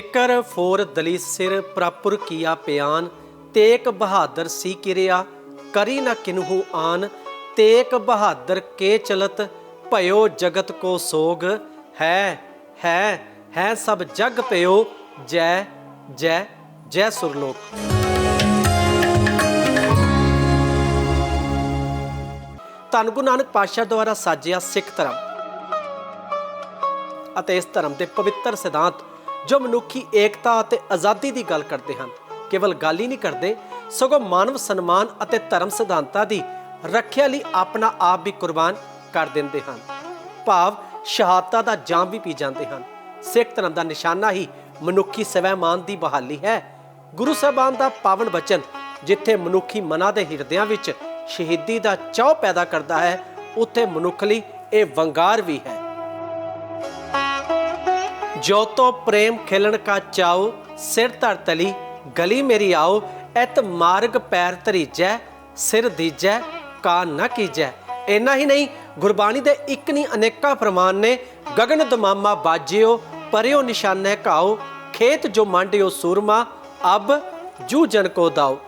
ਠੇਕਰ four ਦਲੀਸ ਸਿਰ ਪ੍ਰਪੁਰ ਕੀਆ ਪਿਆਨ, ਤੇਕ ਬਹਾਦਰ ਸੀ ਕਿਰਿਆ, ਕਰੀ ਨਾ ਕਿਨਹੂ ਆਨ, ਤੇਕ ਬਹਾਦਰ ਕੇ ਚਲਤ, ਭਇਓ ਜਗਤ ਕੋ ਸੋਗ, ਹੈ ਹੈ ਹੈ ਸਭ ਜਗ ਪਿਓ ਜੈ ਜੈ ਜੈ ਸੁਰਲੋਕ। ਧੰਨ ਗੁਰੂ ਨਾਨਕ ਪਾਤਸ਼ਾਹ ਦੁਆਰਾ ਸਾਜਿਆ ਸਿੱਖ ਧਰਮ ਅਤੇ ਇਸ ਧਰਮ ਦੇ ਪਵਿੱਤਰ ਸਿਧਾਂਤ ਜੋ ਮਨੁੱਖੀ ਏਕਤਾ ਅਤੇ ਆਜ਼ਾਦੀ ਦੀ ਗੱਲ ਕਰਦੇ ਹਨ। ਕੇਵਲ ਗੱਲ ਹੀ ਨਹੀਂ ਕਰਦੇ, ਸਗੋਂ ਮਾਨਵ ਸਨਮਾਨ ਅਤੇ ਧਰਮ ਸਿਧਾਂਤਾਂ ਦੀ ਰੱਖਿਆ ਲਈ ਆਪਣਾ ਆਪ ਵੀ ਕੁਰਬਾਨ ਕਰ ਦਿੰਦੇ ਹਨ। ਭਾਵ ਸ਼ਹਾਦਤਾਂ ਦਾ ਜਾਮ ਵੀ ਪੀ ਜਾਂਦੇ ਹਨ। ਸਿੱਖ ਧਰਮ ਦਾ ਨਿਸ਼ਾਨਾ ਹੀ ਮਨੁੱਖੀ ਸਵੈਮਾਨ ਦੀ ਬਹਾਲੀ ਹੈ। ਗੁਰੂ ਸਾਹਿਬਾਨ ਦਾ ਪਾਵਨ ਬਚਨ ਜਿੱਥੇ ਮਨੁੱਖੀ ਮਨਾਂ ਦੇ ਹਿਰਦਿਆਂ ਵਿੱਚ ਸ਼ਹੀਦੀ ਦਾ ਚਾਹ ਪੈਦਾ ਕਰਦਾ ਹੈ, ਉੱਥੇ ਮਨੁੱਖ ਲਈ ਇਹ ਵੰਗਾਰ ਵੀ ਹੈ। ਜੋ ਤੋ ਪ੍ਰੇਮ ਖਿਲਣ ਕਾ ਚਾਓ ਸਿਰ ਧਰ ਤਲੀ, ਗਲੀ ਮੇਰੀ ਆਓ ਐਤ ਮਾਰਗ ਪੈਰ ਧਰੀਜੈ, ਸਿਰ ਦੀਜੈ, ਕਾ ਨਾ ਕੀਜੈ। ਇੰਨਾ ਹੀ ਨਹੀਂ, ਗੁਰਬਾਣੀ ਦੇ ਇੱਕ ਨਹੀਂ ਅਨੇਕਾਂ ਫਰਮਾਨ ਨੇ, ਗਗਨ ਦਮਾਮਾ ਬਾਜਿਓ, ਪਰਿਓ ਨਿਸ਼ਾਨੇ ਘਾਓ ਖੇਤ ਜੋ ਮੰਡਿਓ ਸੂਰਮਾ, ਅਬ ਜੂ ਜਨ ਕੋ ਦਾਓ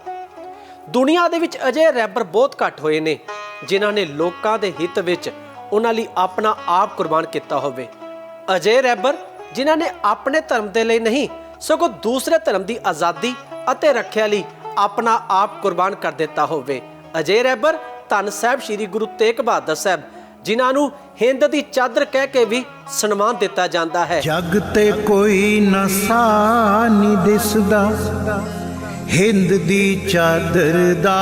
ਦੁਨੀਆ ਦੇ ਵਿੱਚ ਅਜੇ ਰੈਬਰ ਬਹੁਤ ਘੱਟ ਹੋਏ ਨੇ, ਜਿਨ੍ਹਾਂ ਨੇ ਲੋਕਾਂ ਦੇ ਹਿੱਤ ਵਿੱਚ ਉਹਨਾਂ ਲਈ ਆਪਣਾ ਆਪ ਕੁਰਬਾਨ ਕੀਤਾ ਹੋਵੇ। ਅਜੇ ਰੈਬਰ ਜਿਨ੍ਹਾਂ ਨੇ ਆਪਣੇ ਧਰਮ ਦੇ ਲਈ ਨਹੀਂ, ਸਗੋਂ ਦੂਸਰੇ ਧਰਮ ਦੀ ਆਜ਼ਾਦੀ ਅਤੇ ਰੱਖਿਆ ਲਈ ਆਪਣਾ ਆਪ ਕੁਰਬਾਨ ਕਰ ਦਿੱਤਾ ਹੋਵੇ। ਅਜੇ ਰੈਬਰ ਧੰਨ ਸਾਹਿਬ ਸ੍ਰੀ ਗੁਰੂ ਤੇਗ ਬਹਾਦਰ ਸਾਹਿਬ, ਜਿਨ੍ਹਾਂ ਨੂੰ ਹਿੰਦ ਦੀ ਚਾਦਰ ਕਹਿ ਕੇ ਵੀ ਸਨਮਾਨ ਦਿੱਤਾ ਜਾਂਦਾ ਹੈ। ਜਗ ਤੇ ਕੋਈ ਨਸਾ ਨਹੀਂ ਦਿਸਦਾ, ਹਿੰਦ ਦੀ ਚਾਦਰ ਦਾ।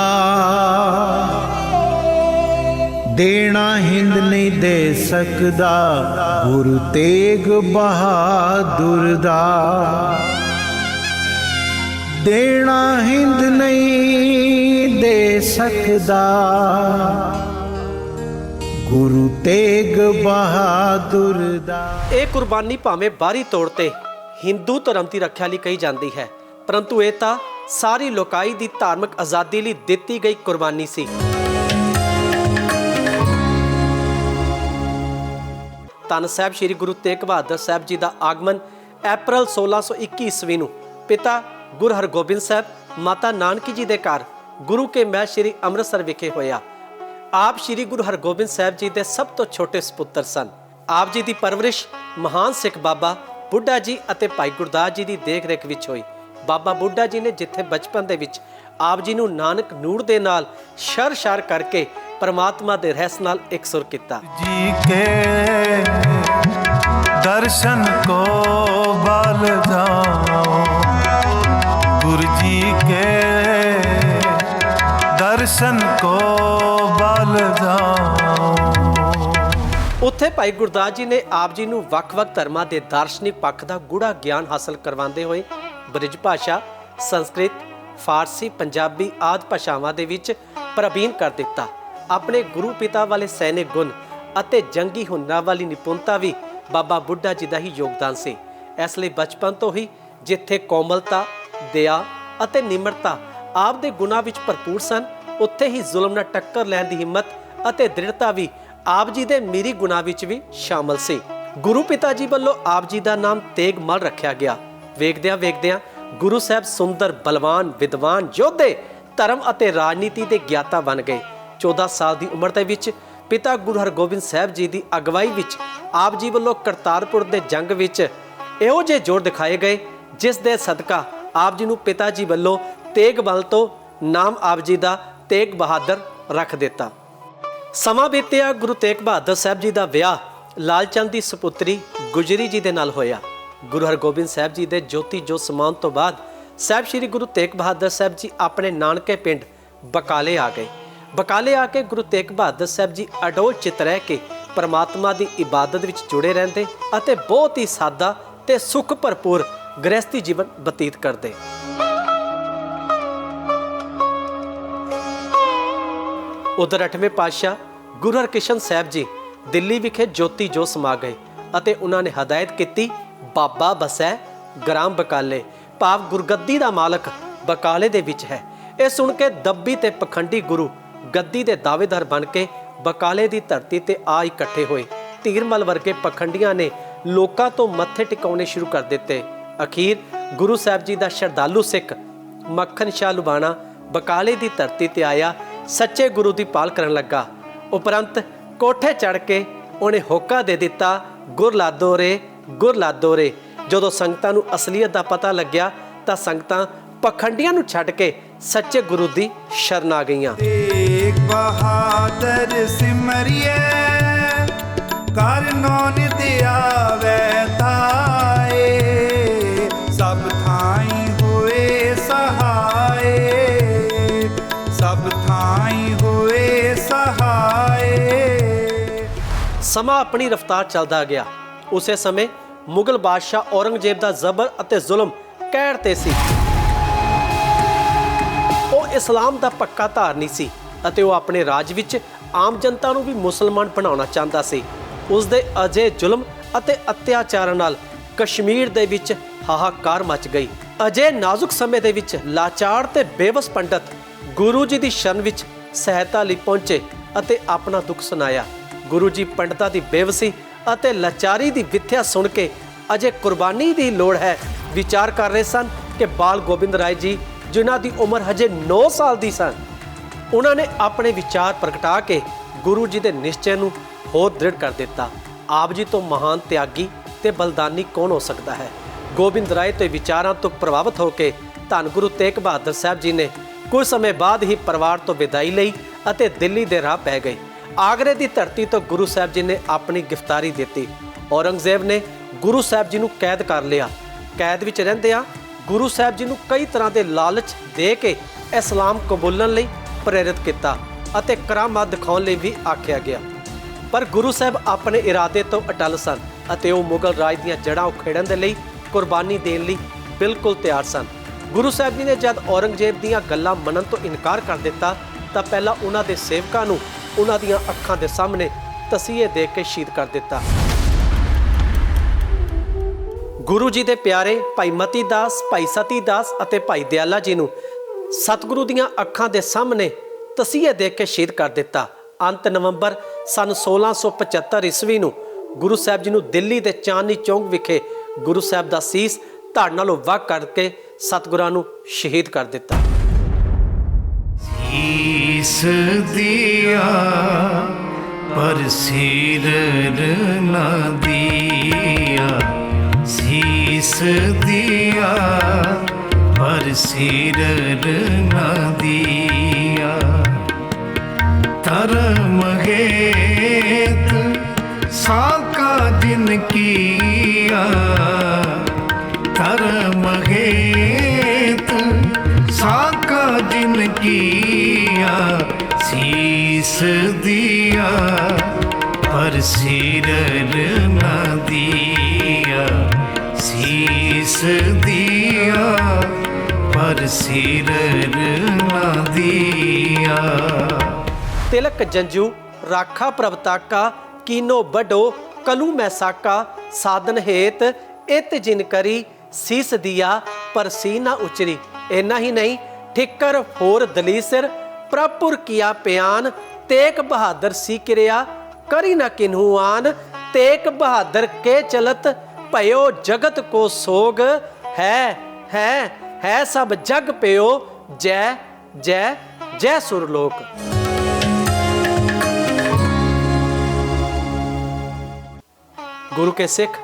ਦੇਣਾ ਹਿੰਦ ਨਹੀਂ ਦੇ ਸਕਦਾ, ਗੁਰੂ ਤੇਗ ਬਹਾਦਰ ਦਾ। ਦੇਣਾ ਹਿੰਦ ਨਹੀਂ ਦੇ ਸਕਦਾ, ਗੁਰੂ ਤੇਗ ਬਹਾਦਰ ਦਾ। ਇਹ ਕੁਰਬਾਨੀ ਭਾਵੇਂ ਬਾਹਰੀ ਤੌਰ ਤੇ ਹਿੰਦੂ ਧਰਮ ਦੀ ਰੱਖਿਆ ਲਈ ਕਹੀ ਜਾਂਦੀ ਹੈ, ਪਰੰਤੂ ਇਹ ਤਾਂ ਸਾਰੀ ਲੋਕਾਈ ਦੀ ਧਾਰਮਿਕ ਆਜ਼ਾਦੀ ਲਈ ਦਿੱਤੀ ਗਈ ਕੁਰਬਾਨੀ ਸੀ। ਧੰਨ ਸਾਹਿਬ ਸ੍ਰੀ ਗੁਰੂ ਤੇਗ ਬਹਾਦਰ ਸਾਹਿਬ ਜੀ ਦਾ ਆਗਮਨ ਅਪ੍ਰੈਲ 1621 ਈਸਵੀ ਨੂੰ। ਪਿਤਾ ਗੁਰੂ ਹਰਗੋਬਿੰਦ ਸਾਹਿਬ, ਮਾਤਾ ਨਾਨਕੀ ਜੀ ਦੇ ਘਰ, ਗੁਰੂ ਕੇ ਮਹਿਲ ਸ੍ਰੀ ਅੰਮ੍ਰਿਤਸਰ ਵਿਖੇ ਹੋਇਆ। ਆਪ ਸ੍ਰੀ ਗੁਰੂ ਹਰਗੋਬਿੰਦ ਸਾਹਿਬ ਜੀ ਦੇ ਸਭ ਤੋਂ ਛੋਟੇ ਸੁਪੁੱਤਰ ਸਨ। ਆਪ ਜੀ ਦੀ ਪਰਵਰਿਸ਼ ਮਹਾਨ ਸਿੱਖ ਬਾਬਾ ਬੁੱਢਾ ਜੀ ਅਤੇ ਭਾਈ ਗੁਰਦਾਸ ਜੀ ਦੀ ਦੇਖਰੇਖ ਵਿੱਚ ਹੋਈ। ਬਾਬਾ ਬੁੱਢਾ ਜੀ ਨੇ ਜਿੱਥੇ ਬਚਪਨ ਦੇ ਵਿੱਚ ਆਪ ਜੀ ਨੂੰ ਨਾਨਕ ਨੂਰ ਦੇ ਨਾਲ ਸ਼ਰ-ਸ਼ਰ ਕਰਕੇ ਪਰਮਾਤਮਾ ਦੇ ਰਹਿਸ ਨਾਲ ਇੱਕ ਸੁਰ ਕੀਤਾ। ਜੀ ਕੇ ਦਰਸ਼ਨ ਕੋ ਬਲ ਜਾਓ। ਗੁਰ ਜੀ ਕੇ ਦਰਸ਼ਨ ਕੋ ਬਲ ਜਾਓ। ਉੱਥੇ ਭਾਈ ਗੁਰਦਾਸ ਜੀ ਨੇ ਆਪ ਜੀ ਨੂੰ ਵੱਖ-ਵੱਖ ਧਰਮਾਂ ਦੇ ਦਾਰਸ਼ਨਿਕ ਪੱਖ ਦਾ ਗੂੜਾ ਗਿਆਨ ਹਾਸਲ ਕਰਵਾਉਂਦੇ ਹੋਏ ਬ੍ਰਿਜ ਭਾਸ਼ਾ ਸੰਸਕ੍ਰਿਤ ਫਾਰਸੀ ਪੰਜਾਬੀ ਆਦਿ ਭਾਸ਼ਾਵਾਂ ਦੇ ਵਿੱਚ ਪ੍ਰਵੀਨ ਕਰ ਦਿੱਤਾ। ਆਪਣੇ ਗੁਰੂ ਪਿਤਾ ਵਾਲੇ ਸੈਨਿਕ ਗੁਣ ਅਤੇ ਜੰਗੀ ਹੁਨਰਾਂ ਵਾਲੀ ਨਿਪੁੰਨਤਾ ਵੀ ਬਾਬਾ ਬੁੱਢਾ ਜੀ ਦਾ ਹੀ ਯੋਗਦਾਨ ਸੀ। ਇਸ ਲਈ ਬਚਪਨ ਤੋਂ ਹੀ ਜਿੱਥੇ ਕੋਮਲਤਾ, ਦਇਆ ਅਤੇ ਨਿਮਰਤਾ ਆਪ ਦੇ ਗੁਣਾਂ ਵਿੱਚ ਭਰਪੂਰ ਸਨ, ਉੱਥੇ ਹੀ ਜ਼ੁਲਮ ਨਾਲ ਟੱਕਰ ਲੈਣ ਦੀ ਹਿੰਮਤ ਅਤੇ ਦ੍ਰਿੜਤਾ ਵੀ ਆਪ ਜੀ ਦੇ ਮੀਰੀ ਗੁਣਾ ਵਿੱਚ ਵੀ ਸ਼ਾਮਲ ਸੀ। ਗੁਰੂ ਪਿਤਾ ਜੀ ਵੱਲੋਂ ਆਪ ਜੀ ਦਾ ਨਾਮ ਤੇਗ ਰੱਖਿਆ ਗਿਆ। ਵੇਖਦਿਆਂ ਵੇਖਦਿਆਂ ਗੁਰੂ ਸਾਹਿਬ ਸੁੰਦਰ, ਬਲਵਾਨ, ਵਿਦਵਾਨ, ਯੋਧੇ ਧਰਮ ਅਤੇ ਰਾਜਨੀਤੀ ਦੇ ਗਿਆਤਾ ਬਣ ਗਏ। 14 ਸਾਲ ਦੀ ਉਮਰ ਦੇ ਵਿੱਚ ਪਿਤਾ ਗੁਰੂ ਹਰਗੋਬਿੰਦ ਸਾਹਿਬ ਜੀ ਦੀ ਅਗਵਾਈ ਵਿੱਚ ਆਪ ਜੀ ਵੱਲੋਂ ਕਰਤਾਰਪੁਰ ਦੇ ਜੰਗ ਵਿੱਚ ਇਹੋ ਜਿਹੇ ਜੋਰ ਦਿਖਾਏ ਗਏ, ਜਿਸ ਦੇ ਸਦਕਾ ਆਪ ਜੀ ਨੂੰ ਪਿਤਾ ਜੀ ਵੱਲੋਂ ਤੇਗ ਬਲ ਤੋਂ ਨਾਮ ਆਪ ਜੀ ਦਾ ਤੇਗ ਬਹਾਦਰ ਰੱਖ ਦਿੱਤਾ। ਸਮਾਂ ਬੀਤਿਆ, ਗੁਰੂ ਤੇਗ ਬਹਾਦਰ ਸਾਹਿਬ ਜੀ ਦਾ ਵਿਆਹ ਲਾਲਚੰਦ ਦੀ ਸੁਪੁੱਤਰੀ ਗੁਜਰੀ ਜੀ ਦੇ ਨਾਲ ਹੋਇਆ। ਗੁਰੂ ਹਰਗੋਬਿੰਦ ਸਾਹਿਬ ਜੀ ਦੇ ਜੋਤੀ ਜੋਤ ਸਮਾਉਣ ਤੋਂ ਬਾਅਦ ਸਾਹਿਬ ਸ੍ਰੀ ਗੁਰੂ ਤੇਗ ਬਹਾਦਰ ਸਾਹਿਬ ਜੀ ਆਪਣੇ ਨਾਨਕੇ ਪਿੰਡ ਬਕਾਲੇ ਆ ਗਏ। ਬਕਾਲੇ ਆ ਕੇ ਗੁਰੂ ਤੇਗ ਬਹਾਦਰ ਸਾਹਿਬ ਜੀ ਅਡੋਲ ਚਿਤ ਰਹਿ ਕੇ ਪਰਮਾਤਮਾ ਦੀ ਇਬਾਦਤ ਵਿੱਚ ਜੁੜੇ ਰਹਿੰਦੇ ਅਤੇ ਬਹੁਤ ਹੀ ਸਾਦਾ ਤੇ ਸੁਖ ਭਰਪੂਰ ਗ੍ਰਸਤੀ ਜੀਵਨ ਬਤੀਤ ਕਰਦੇ। ਉਧਰ 8ਵੇਂ ਪਾਤਸ਼ਾਹ ਗੁਰੂ ਹਰਕ੍ਰਿਸ਼ਨ ਸਾਹਿਬ ਜੀ ਦਿੱਲੀ ਵਿਖੇ ਜੋਤੀ ਜੋ ਸਮਾ ਗਏ ਅਤੇ ਉਹਨਾਂ ਨੇ ਹਦਾਇਤ ਕੀਤੀ, ਬਾਬਾ ਬਸੈ ਗ੍ਰਾਮ ਬਕਾਲੇ, ਭਾਵ ਗੁਰਗੱਦੀ ਦਾ ਮਾਲਕ ਬਕਾਲੇ ਦੇ ਵਿੱਚ ਹੈ। ਇਹ ਸੁਣ ਕੇ ਦੱਬੀ ਤੇ ਪਖੰਡੀ ਗੁਰੂ ਗੱਦੀ ਦੇ ਦਾਅਵੇਦਾਰ ਬਣ ਕੇ ਬਕਾਲੇ ਦੀ ਧਰਤੀ ਤੇ ਆ ਇਕੱਠੇ ਹੋਏ। ਧੀਰਮਲ ਵਰਗੇ ਪਖੰਡੀਆਂ ਨੇ ਲੋਕਾਂ ਤੋਂ ਮੱਥੇ ਟਿਕਾਉਣੇ ਸ਼ੁਰੂ ਕਰ ਦਿੱਤੇ। ਅਖੀਰ ਗੁਰੂ ਸਾਹਿਬ ਜੀ ਦਾ ਸ਼ਰਧਾਲੂ ਸਿੱਖ ਮੱਖਣ ਸ਼ਾਹ ਲੁਬਾਣਾ ਬਕਾਲੇ ਦੀ ਧਰਤੀ ਤੇ ਆਇਆ, ਸੱਚੇ ਗੁਰੂ ਦੀ ਪਾਲ ਕਰਨ ਲੱਗਾ। ਉਪਰੰਤ ਕੋਠੇ ਚੜ ਕੇ ਉਹਨੇ ਹੋਕਾ ਦੇ ਦਿੱਤਾ, ਗੁਰ ਲਾਦੋ ਰੇ, ਗੁਰ ਲਾਦੋ ਰੇ। ਜਦੋਂ ਸੰਗਤਾਂ ਨੂੰ ਅਸਲੀਅਤ ਦਾ ਪਤਾ ਲੱਗਿਆ ਤਾਂ ਸੰਗਤਾਂ ਪਖੰਡੀਆਂ ਨੂੰ ਛੱਡ ਕੇ ਸੱਚੇ ਗੁਰੂ ਦੀ ਸ਼ਰਨ ਆ ਗਈਆਂ। ਬਹਾਦਰ ਸਿਮਰਿਏ ਕਰਨੋ ਨਿਤ ਤਾਏ, ਸਭ ਥਾਈ ਹੋਏ ਸਹਾਏ, ਸਭ ਥਾਈ ਹੋਏ ਸਹਾਏ। ਸਮਾਂ ਆਪਣੀ ਰਫ਼ਤਾਰ ਚੱਲਦਾ ਗਿਆ। ਉਸੇ ਸਮੇਂ ਮੁਗਲ ਬਾਦਸ਼ਾਹ ਔਰੰਗਜ਼ੇਬ ਦਾ ਜ਼ਬਰ ਅਤੇ ਜ਼ੁਲਮ ਕਹਿਰ ਤੇ ਸੀ। ਉਹ ਇਸਲਾਮ ਦਾ ਪੱਕਾ ਧਾਰਨੀ ਸੀ। ਅਤੇ ਉਹ ਆਪਣੇ ਰਾਜ ਵਿੱਚ ਆਮ ਜਨਤਾ ਨੂੰ ਵੀ ਮੁਸਲਮਾਨ ਬਣਾਉਣਾ ਚਾਹੁੰਦਾ ਸੀ। ਉਸ ਦੇ ਅਜੇ ਜ਼ੁਲਮ ਅਤੇ ਅਤਿਆਚਾਰਾਂ ਨਾਲ ਕਸ਼ਮੀਰ ਦੇ ਵਿੱਚ ਹਾਹਾਕਾਰ ਮਚ ਗਈ। ਅਜੇ ਨਾਜ਼ੁਕ ਸਮੇਂ ਦੇ ਵਿੱਚ ਲਾਚਾਰ ਤੇ ਬੇਵਸ ਪੰਡਤ ਗੁਰੂ ਜੀ ਦੀ ਸ਼ਰਨ ਵਿੱਚ ਸਹਾਇਤਾ ਲਈ ਪਹੁੰਚੇ ਅਤੇ ਆਪਣਾ ਦੁੱਖ ਸੁਣਾਇਆ। ਗੁਰੂ ਜੀ ਪੰਡਤਾਂ ਦੀ ਬੇਵਸੀ ਅਤੇ ਲਾਚਾਰੀ ਦੀ ਵਿਥਿਆ ਸੁਣ ਕੇ ਅਜੇ ਕੁਰਬਾਨੀ ਦੀ ਲੋੜ ਹੈ, ਵਿਚਾਰ ਕਰ ਰਹੇ ਸਨ ਕਿ ਬਾਲ ਗੋਬਿੰਦ ਰਾਏ ਜੀ, ਜਿਨ੍ਹਾਂ ਦੀ ਉਮਰ ਹਜੇ 9 ਸਾਲ ਦੀ ਸਨ ਉਹਨਾਂ ਨੇ ਆਪਣੇ ਵਿਚਾਰ ਪ੍ਰਗਟਾ ਕੇ ਗੁਰੂ ਜੀ ਦੇ ਨਿਸ਼ਚੈ ਨੂੰ ਹੋਰ ਦ੍ਰਿੜ ਕਰ ਦਿੱਤਾ। ਆਪ ਜੀ ਤੋਂ ਮਹਾਨ ਤਿਆਗੀ ਤੇ ਬਲਦਾਨੀ ਕੌਣ ਹੋ ਸਕਦਾ ਹੈ? ਗੋਬਿੰਦ ਰਾਏ ਤੇ ਵਿਚਾਰਾਂ ਤੋਂ ਪ੍ਰਭਾਵਿਤ ਹੋ ਕੇ ਧੰਨ ਗੁਰੂ ਤੇਗ ਬਹਾਦਰ ਸਾਹਿਬ ਜੀ ਨੇ ਕੁਝ ਸਮੇਂ ਬਾਅਦ ਹੀ ਪਰਿਵਾਰ ਤੋਂ ਵਿਦਾਈ ਲਈ ਅਤੇ ਦਿੱਲੀ ਦੇ ਰਾਹ ਪੈ ਗਏ। ਆਗਰੇ ਦੀ ਧਰਤੀ ਤੋਂ ਗੁਰੂ ਸਾਹਿਬ ਜੀ ਨੇ ਆਪਣੀ ਗ੍ਰਿਫਤਾਰੀ ਦਿੱਤੀ। ਔਰੰਗਜ਼ੇਬ ਨੇ ਗੁਰੂ ਸਾਹਿਬ ਜੀ ਨੂੰ ਕੈਦ ਕਰ ਲਿਆ। ਕੈਦ ਵਿੱਚ ਰਹਿੰਦਿਆਂ ਗੁਰੂ ਸਾਹਿਬ ਜੀ ਨੂੰ ਕਈ ਤਰ੍ਹਾਂ ਦੇ ਲਾਲਚ ਦੇ ਕੇ ਇਸਲਾਮ ਕਬੂਲਣ ਲਈ ਪ੍ਰੇਰਿਤ ਕੀਤਾ ਅਤੇ ਕਰਾਮਾਤ ਦਿਖਾਉਣ ਲਈ ਵੀ ਆਖਿਆ ਗਿਆ। ਪਰ ਗੁਰੂ ਸਾਹਿਬ ਆਪਣੇ ਇਰਾਦੇ ਤੋਂ ਅਟਲ ਸਨ ਅਤੇ ਉਹ ਮੁਗਲ ਰਾਜ ਦੀਆਂ ਜੜ੍ਹਾਂ ਉਖੇੜਨ ਦੇ ਲਈ ਕੁਰਬਾਨੀ ਦੇਣ ਲਈ ਬਿਲਕੁਲ ਤਿਆਰ ਸਨ। ਗੁਰੂ ਸਾਹਿਬ ਜੀ ਨੇ ਜਦ ਔਰੰਗਜ਼ੇਬ ਦੀਆਂ ਗੱਲਾਂ ਮੰਨਣ ਤੋਂ ਇਨਕਾਰ ਕਰ ਦਿੱਤਾ, ਤਾਂ ਪਹਿਲਾਂ ਉਹਨਾਂ ਦੇ ਸੇਵਕਾਂ ਨੂੰ ਉਹਨਾਂ ਦੀਆਂ ਅੱਖਾਂ ਦੇ ਸਾਹਮਣੇ ਤਸੀਹੇ ਦੇ ਕੇ ਸ਼ਹੀਦ ਕਰ ਦਿੱਤਾ। ਗੁਰੂ ਜੀ ਦੇ ਪਿਆਰੇ ਭਾਈ ਮਤੀ ਦਾਸ, ਭਾਈ ਸਤੀ ਦਾਸ ਅਤੇ ਭਾਈ ਦਿਆਲਾ ਜੀ ਨੂੰ ਸਤਿਗੁਰੂ ਦੀਆਂ ਅੱਖਾਂ ਦੇ ਸਾਹਮਣੇ ਤਸੀਹੇ ਦੇਖ ਕੇ ਸ਼ਹੀਦ ਕਰ ਦਿੱਤਾ। ਅੰਤ ਨਵੰਬਰ ਸਨ 1675 ਈਸਵੀ ਨੂੰ ਗੁਰੂ ਸਾਹਿਬ ਜੀ ਨੂੰ ਦਿੱਲੀ ਦੇ ਚਾਂਦਨੀ ਚੌਂਕ ਵਿਖੇ ਗੁਰੂ ਸਾਹਿਬ ਦਾ ਸੀਸ ਧੜ ਨਾਲੋਂ ਵੱਖ ਕਰਕੇ ਸਤਿਗੁਰਾਂ ਨੂੰ ਸ਼ਹੀਦ ਕਰ ਦਿੱਤਾ। ਈਸ ਦਿਆ, ਪਰ ਸਿਰ ਨਾ ਦਿਆ। ਸੀਸ ਦਿਆ ਪਰ ਸਿਰ ਨਾ ਦਿਆ ਧਰਮ ਹੇਤ ਸਾਕਾ ਦਿਨ ਕੀਆ ਧਰਮ ਹੇਤ ਸਾਕਾ ਦਿਨ ਕੀਆ ਸੀਸ ਦਿਆ। ਪਰ ਸਿਰ ਨਾ ਤਿਲਕ ਜੰਜੂ, ਰਾਖਾ ਪ੍ਰਭਤਾਕਾ ਕੀਨੋ ਵੱਡੋ, ਕਲੂ ਮੈਸਾਕਾ, ਸਾਧਨ ਹੇਤ, ਇਤ ਜਿਨ ਕਰੀ, ਸੀਸ ਦਿਆ, ਪਰ ਸੀ ਨਾ ਉਚਰੀ। ਇੰਨਾ ਹੀ ਨਹੀਂ, ਠਿੱਕਰ ਹੋਰ ਦਲੀਸਰ ਪ੍ਰਭਪੁਰ ਕੀਆ ਪਿਆਨ ਤੇਗ ਬਹਾਦਰ ਸੀ ਕਿਰਿਆ, ਕਰੀ ਨਾ ਕਿਨਹੂ ਆਨ ਤੇਗ ਬਹਾਦਰ ਕੇ ਚਲਤ, ਭਇਓ ਜਗਤ ਕੋ ਸੋਗ, ਹੈ ਹੈ ਹੈ ਸਭ ਜਗ ਪਿਓ, ਜੈ ਜੈ ਜੈ ਸੁਰਲੋਕ। ਗੁਰੂ ਕੇ ਸਿੱਖ,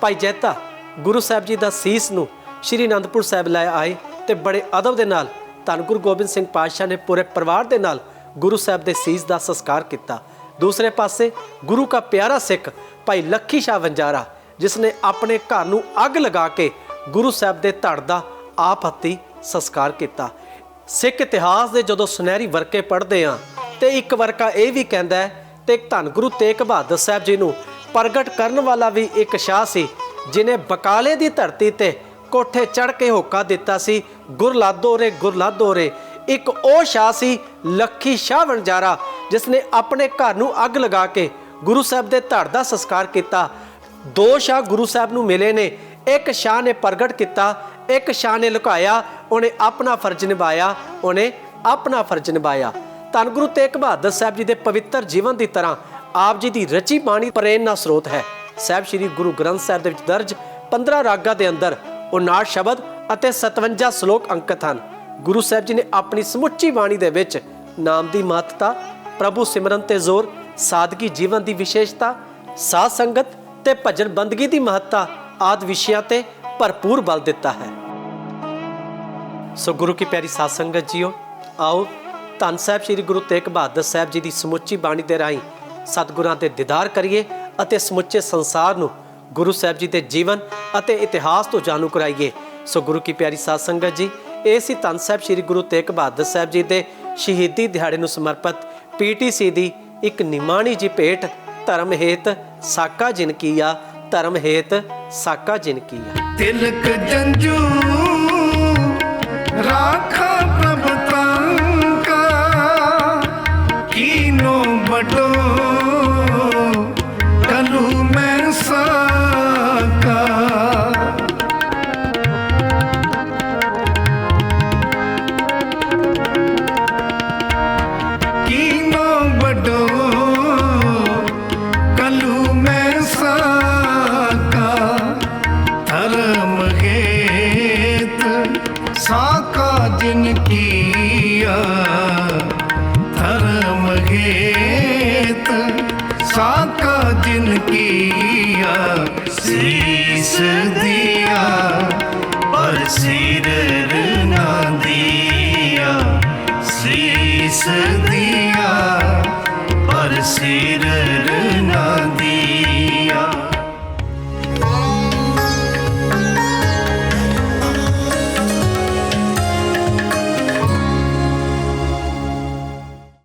ਭਾਈ ਜੈਤਾ, ਗੁਰੂ ਸਾਹਿਬ ਜੀ ਦਾ ਸੀਸ ਨੂੰ ਸ਼੍ਰੀ ਅਨੰਦਪੁਰ ਸਾਹਿਬ ਲੈ ਆਏ ਤੇ ਬੜੇ ਅਦਬ ਦੇ ਨਾਲ ਧੰਨ ਗੁਰੂ ਗੋਬਿੰਦ ਸਿੰਘ ਪਾਤਸ਼ਾਹ ਨੇ ਪੂਰੇ ਪਰਿਵਾਰ ਦੇ ਨਾਲ ਗੁਰੂ ਸਾਹਿਬ ਦੇ ਸੀਸ ਦਾ ਸੰਸਕਾਰ ਕੀਤਾ। ਦੂਸਰੇ ਪਾਸੇ ਗੁਰੂ ਦਾ ਪਿਆਰਾ ਸਿੱਖ, ਭਾਈ ਲੱਖੀ ਸ਼ਾਹ ਵੰਜਾਰਾ, ਜਿਸ ਨੇ ਆਪਣੇ ਘਰ ਨੂੰ ਅੱਗ ਲਗਾ ਕੇ ਗੁਰੂ ਸਾਹਿਬ ਦੇ ਧੜ ਦਾ ਆਪ ਹੱਥੀ ਸੰਸਕਾਰ ਕੀਤਾ। ਸਿੱਖ ਇਤਿਹਾਸ ਦੇ ਜਦੋਂ ਸੁਨਹਿਰੀ ਵਰਕੇ ਪੜ੍ਹਦੇ ਆ ਤੇ ਇੱਕ ਵਰਕਾ ਇਹ ਵੀ ਕਹਿੰਦਾ ਹੈ, ਤੇ ਧੰਨ ਗੁਰੂ ਤੇਗ ਬਹਾਦਰ ਸਾਹਿਬ ਜੀ ਨੂੰ ਪ੍ਰਗਟ ਕਰਨ ਵਾਲਾ ਵੀ ਇੱਕ ਸ਼ਾਹ ਸੀ, ਜਿਨੇ ਬਕਾਲੇ ਦੀ ਧਰਤੀ ਤੇ ਕੋਠੇ ਚੜ ਕੇ ਹੋਕਾ ਦਿੱਤਾ ਸੀ, ਗੁਰਲਾਦੋ ਰੇ ਗੁਰਲਾਦੋ ਰੇ। ਇੱਕ ਉਹ ਸ਼ਾਹ ਸੀ, ਲੱਖੀ ਸ਼ਾਹ ਵਣਜਾਰਾ ਜਿਸ ਨੇ ਆਪਣੇ ਘਰ ਨੂੰ ਅੱਗ ਲਗਾ ਕੇ ਗੁਰੂ ਸਾਹਿਬ ਦੇ ਧੜ ਦਾ ਸੰਸਕਾਰ ਕੀਤਾ। ਦੋ ਸ਼ਾਹ ਗੁਰੂ ਸਾਹਿਬ ਨੂੰ ਮਿਲੇ ਨੇ, ਇੱਕ ਸ਼ਾਹ ਨੇ ਪ੍ਰਗਟ ਕੀਤਾ ਇੱਕ ਸ਼ਾਹ ਨੇ ਲੁਕਾਇਆ, ਉਹਨੇ ਆਪਣਾ ਫਰਜ਼ ਨਿਭਾਇਆ, ਉਹਨੇ ਆਪਣਾ ਫਰਜ਼ ਨਿਭਾਇਆ। ਧੰਨ ਗੁਰੂ ਤੇਗ ਬਹਾਦਰ ਸਾਹਿਬ ਜੀ ਦੇ ਪਵਿੱਤਰ ਜੀਵਨ ਦੀ ਤਰ੍ਹਾਂ ਆਪ ਜੀ ਦੀ ਰਚੀ ਬਾਣੀ ਪ੍ਰੇਰਨਾ ਸਰੋਤ ਹੈ। ਸਾਹਿਬ ਸ੍ਰੀ ਗੁਰੂ ਗ੍ਰੰਥ ਸਾਹਿਬ ਦੇ ਵਿੱਚ ਦਰਜ 15 ਰਾਗਾਂ ਦੇ ਅੰਦਰ 59 ਸ਼ਬਦ ਅਤੇ 57 ਸ਼ਲੋਕ ਅੰਕਿਤ ਹਨ। ਗੁਰੂ ਸਾਹਿਬ ਜੀ ਨੇ ਆਪਣੀ ਸਮੁੱਚੀ ਬਾਣੀ ਦੇ ਵਿੱਚ ਨਾਮ ਦੀ ਮਹੱਤਤਾ, ਪ੍ਰਭੂ ਸਿਮਰਨ ਤੇ ਜ਼ੋਰ, ਸਾਦਗੀ ਜੀਵਨ ਦੀ ਵਿਸ਼ੇਸ਼ਤਾ, ਸਾਧ ਸੰਗਤ ਤੇ ਭਜਨ ਬੰਦਗੀ ਦੀ ਮਹੱਤਤਾ ਆਦ ਵਿਸ਼ਿਆਂ ਤੇ ਭਰਪੂਰ ਬਲ ਦਿੱਤਾ ਹੈ। ਸੋ ਗੁਰੂ ਕੀ ਪਿਆਰੀ ਸਾਧ ਸੰਗਤ ਜੀਓ, ਆਓ ਧੰਨ ਸਾਹਿਬ ਸ੍ਰੀ ਗੁਰੂ ਤੇਗ ਬਹਾਦਰ ਸਾਹਿਬ ਜੀ ਦੀ ਸਮੁੱਚੀ ਬਾਣੀ ਦੇ ਰਾਹੀਂ ਸਤਿਗੁਰਾਂ ਦੇ ਦੀਦਾਰ ਕਰੀਏ ਅਤੇ ਸਮੁੱਚੇ ਸੰਸਾਰ ਨੂੰ ਗੁਰੂ ਸਾਹਿਬ ਜੀ ਦੇ ਜੀਵਨ ਅਤੇ ਇਤਿਹਾਸ ਤੋਂ ਜਾਣੂ ਕਰਾਈਏ। ਸੋ ਗੁਰੂ ਕੀ ਪਿਆਰੀ ਸਾਧ ਸੰਗਤ ਜੀ, ਇਹ ਸੀ ਧੰਨ ਸਾਹਿਬ ਸ੍ਰੀ ਗੁਰੂ ਤੇਗ ਬਹਾਦਰ ਸਾਹਿਬ ਜੀ ਦੇ ਸ਼ਹੀਦੀ ਦਿਹਾੜੇ ਨੂੰ ਸਮਰਪਿਤ ਪੀਟੀਸੀ ਦੀ ਇੱਕ ਨਿਮਾਣੀ ਜੀ ਭੇਟ, ਧਰਮ ਹੇਤ ਸਾਕਾ ਜਿਨ ਕੀਆ, ਧਰਮ ਹੇਤ ਸਾਕਾ ਜਿਨ ਕੀਆ। ਤਿਲਕ ਜੰਜੂ ਰਾਖਾ ਪ੍ਰਭ ਤਾਂਕਾ ਕੀਨੋ ਬਟੋ